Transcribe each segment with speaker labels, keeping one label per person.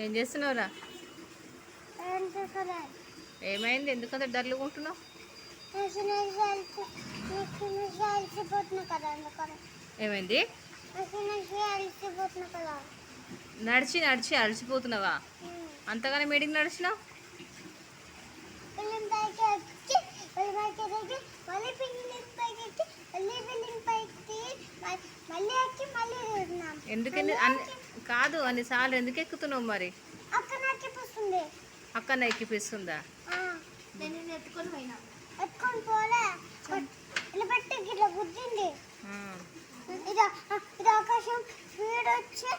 Speaker 1: ఏం చేస్తున్నావురా? ఏమైంది? ఎందుకంత
Speaker 2: కదా అందుకని.
Speaker 1: ఏమైంది? నడిచి నడిచి అలసిపోతున్నావా? అంతగానే మీటింగ్ నడిచినావు?
Speaker 2: బిల్డింగ్
Speaker 1: ఎందుకని అన్ని కాదు అన్నిసార్లు ఎందుకు ఎక్కుతున్నావు మరి? అక్కన ఎక్కిపిస్తుందా
Speaker 2: గుద్దింది.
Speaker 1: ఆ.
Speaker 2: ఇది ఇది ఆకాశం. స్పీడ్ వచ్చి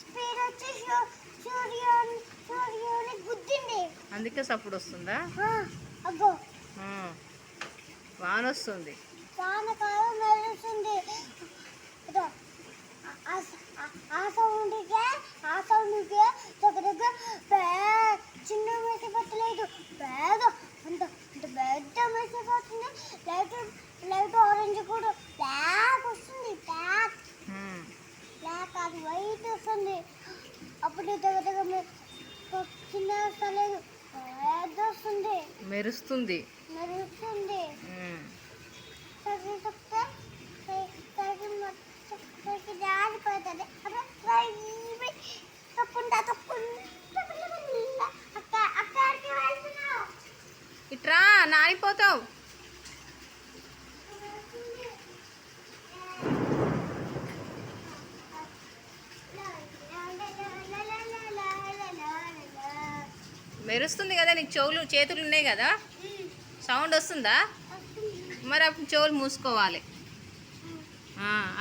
Speaker 2: స్పీడ్ వచ్చి సూ- సూర్యుని సూర్యుని గుద్దింది.
Speaker 1: అందుకే సప్పుడు వస్తుందా?
Speaker 2: ఆ.
Speaker 1: వాన వస్తుంది
Speaker 2: వానకాలం లైట్ లైట్ ఆరెంజ్ కూడా. బ్లాక్ వస్తుంది బ్లాక్. బ్లాక్ అది వైట్ వస్తుంది. అప్పుడు దగ్గర దగ్గర మె- చిన్న వస్తలేదు పెద్ద వస్తుంది.
Speaker 1: మెరుస్తుంది.
Speaker 2: మెరుస్తుంది. జారిపోతుంది అక్క అక్కడికి వెళ్తున్నావు.
Speaker 1: ఇట్రా నానిపోతావు. మెరుస్తుంది కదా నీకు చెవులు చేతులు ఉన్నాయి కదా? సౌండ్ వస్తుందా? మరి అప్పుడు చెవులు మూసుకోవాలి.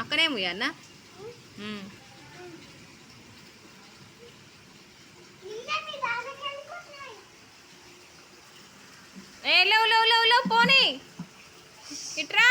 Speaker 1: అక్కడే ముయ్యన్న ఏ లవ్ లవ్ లవ్ లవ్ పోనీ. ఇట్రా